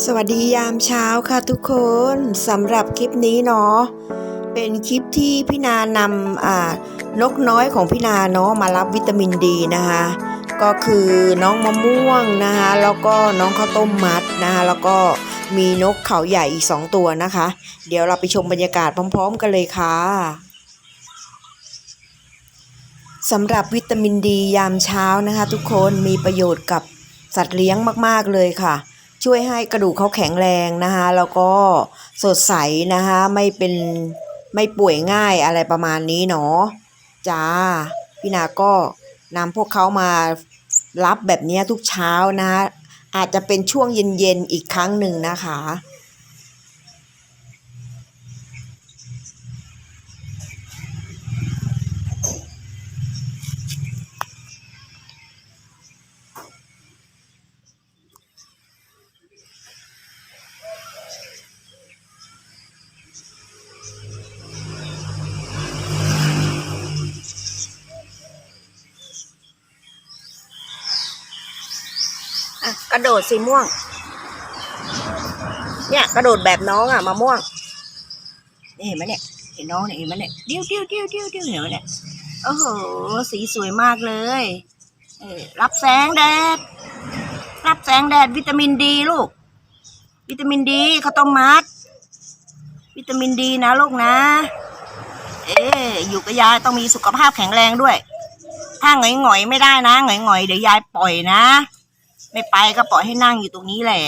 สวัสดียามเช้าค่ะทุกคนสำหรับคลิปนี้เนาะเป็นคลิปที่พี่นานำอ่านกน้อยของพี่นาเนาะมารับวิตามินดีนะคะ ก็คือน้องมะม่วงนะคะแล้วก็น้องข้าวต้มมัดนะคะแล้วก็มีนกเขาใหญ่อีกสองตัวนะคะ เดี๋ยวเราไปชมบรรยากาศพร้อม ๆ กันเลยค่ะสำหรับวิตามินดียามเช้านะคะ ทุกคนมีประโยชน์กับสัตว์เลี้ยงมากๆเลยค่ะ ช่วยให้กระดูกเขาแข็งแรงนะคะแล้วก็สดใสนะคะไม่เป็นไม่ป่วยง่ายอะไรประมาณนี้เนาะจ้าพี่นาก็นำพวกเขามารับแบบนี้ทุกเช้านะคะอาจจะเป็นช่วงเย็นๆอีกครั้งหนึ่งนะคะ กระโดดสีม่วง เนี่ยกระโดดแบบน้องอะมะม่วงนี่เห็นไหมเนี่ยเห็นน้องเนี่ยเห็นไหมเนี่ยดิ้วดิ้วดิ้วดิ้วดิ้วเห็นไหมเนี่ยโอ้โหสีสวยมากเลยเออรับแสงแดด รับแสงแดดวิตามินดีลูก วิตามินดีเขาต้มมัด วิตามินดีนะลูกนะ เอ๊อยู่กับยายต้องมีสุขภาพแข็งแรงด้วย ถ้าหงอยหงอยๆไม่ได้นะหงอยหงอยๆเดี๋ยวยายปล่อยนะ ไม่ไปก็ปล่อยให้นั่งอยู่ตรงนี้แหละ